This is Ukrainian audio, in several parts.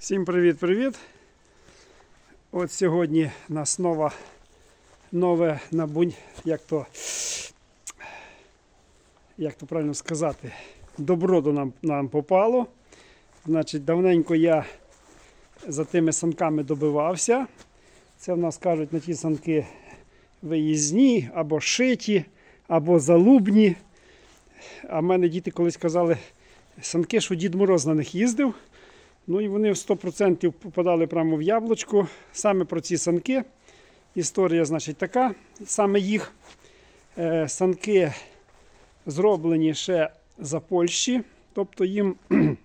Всім привіт-привіт. От сьогодні у нас нова, нове набунь, як то, як то правильно сказати, добро до нам, нам попало. Значить, давненько я за тими санками добивався. Це в нас кажуть на ті санки виїзні, або шиті, або залубні. А в мене діти колись казали, санки, що Дід Мороз на них їздив. Ну і вони в 100% попадали прямо в яблучко. Саме про ці санки. Історія, значить, така. Саме їх е, санки зроблені ще за Польщі, тобто їм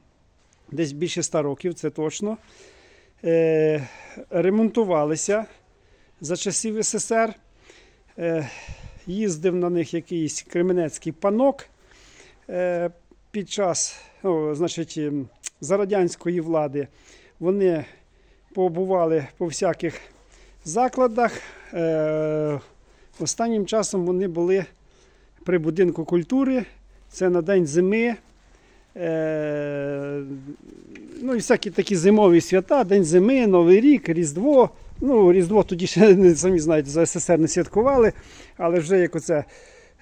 десь більше 100 років, це точно. Е, ремонтувалися за часів СССР. Е, їздив на них якийсь кременецький панок. Під час, о, значить, за радянської влади вони побували по всяких закладах. Е, останнім часом вони були при будинку культури. Це на День зими. Е, ну і всякі такі зимові свята, День зими, Новий рік, Різдво. Ну, Різдво тоді ще самі знаєте, за СССР не святкували, але вже як оце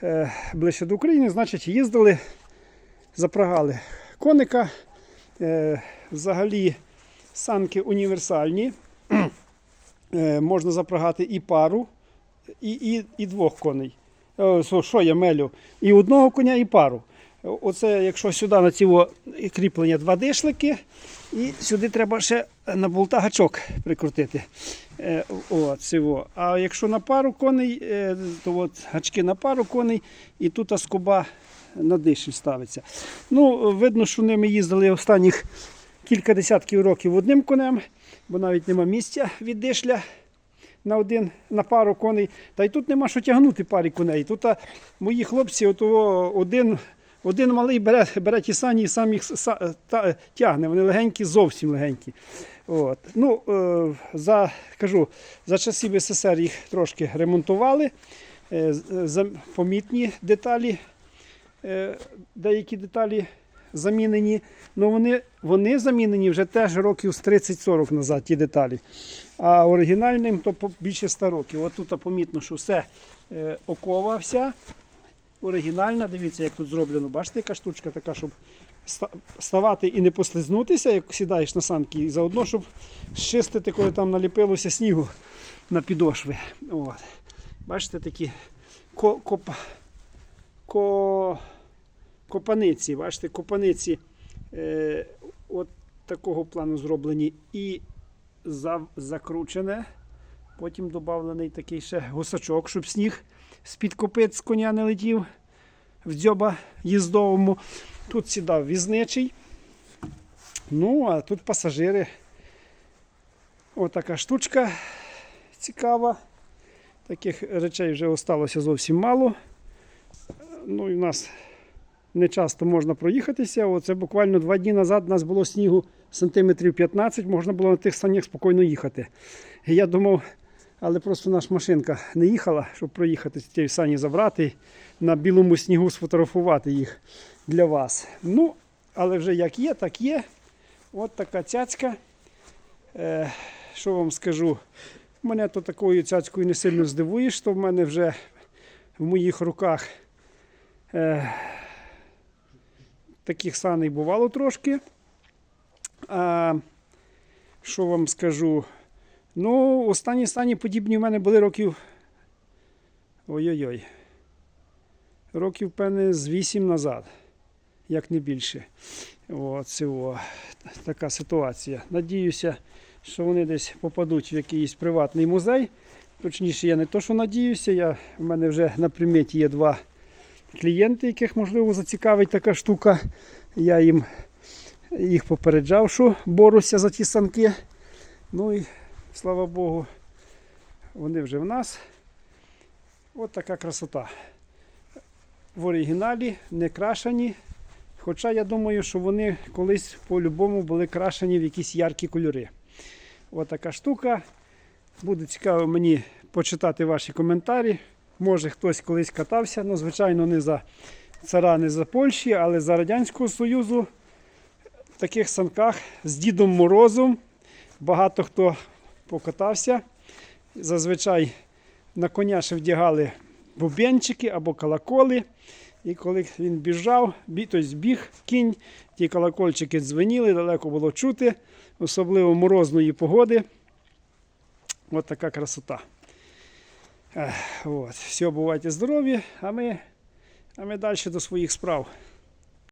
е, ближче до України, значить, їздили, запрагали коника. Е, взагалі санки універсальні. Е, можна запрягати і пару, і, і, і двох коней. Е, що- я мелю? І одного коня, і пару. Оце, якщо сюди на ці кріплення два дишлики, і сюди треба ще на болта гачок прикрутити. Е, О, цього. А якщо на пару коней, е, то от гачки на пару коней, і тут скоба на дишель ставиться. Ну, видно, що ними їздили останніх кілька десятків років одним конем, бо навіть нема місця від дишля на один, на пару коней. Та й тут нема що тягнути парі коней. Тут а, мої хлопці, от, о, один, один малий бере, бере ті сані і сам їх са- та, тягне. Вони легенькі, зовсім легенькі. От. Ну, е, за, кажу, за часів СССР їх трошки ремонтували. Е, за- помітні деталі, е, деякі деталі замінені. Ну, вони, вони замінені вже теж років з 30-40 назад, ті деталі. А оригінальним то більше 100 років. От тут помітно, що все е, окова вся. Оригінальна, дивіться, як тут зроблено. Бачите, яка штучка така, щоб ставати і не послизнутися, як сідаєш на санки, і заодно, щоб щистити, коли там наліпилося снігу на підошви. От. Бачите, такі ко, коп, ко, копаниці. Бачите, копаниці е, от такого плану зроблені і за, закручене. Потім додавлений такий ще гусачок, щоб сніг з-під копит з коня не летів в дзьоба їздовому. Тут сідав візничий. Ну, а тут пасажири. Отака штучка цікава. Таких речей вже осталося зовсім мало. Ну і в нас не часто можна проїхатися. Оце буквально два дні назад у нас було снігу сантиметрів 15, можна було на тих санях спокійно їхати. Я думав, але просто наша машинка не їхала, щоб проїхати цієї сані забрати на білому снігу сфотографувати їх для вас. Ну, але вже як є, так є. От така цяцька. Е, що вам скажу? Мене то такою цяцькою не сильно здивуєш, то в мене вже в моїх руках е, таких саней бувало трошки. А, що вам скажу? Ну, останні сані подібні в мене були років. Ой-ой-ой. Років, певне, з 8 назад, як не більше. От, цього. Така ситуація. Надіюся, що вони десь попадуть в якийсь приватний музей. Точніше, я не то, що надіюся, я, в мене вже на приміті є два клієнти, яких можливо зацікавить така штука. Я їм їх попереджав, що боруся за ті санки. Ну і слава Богу, вони вже в нас. От така красота. В оригіналі не крашені. Хоча я думаю, що вони колись по-любому були крашені в якісь яркі кольори. От така штука. Буде цікаво мені почитати ваші коментарі. Може хтось колись катався, ну, звичайно, не за цара, не за Польщі, але за Радянського Союзу в таких санках з Дідом Морозом. Багато хто покатався. Зазвичай на коня ще вдягали бубенчики або колоколи. І коли він біжав, тобто біг кінь, ті колокольчики дзвеніли, далеко було чути, особливо морозної погоди. От така красота. От. Все, бувайте здорові, а ми, а ми далі до своїх справ.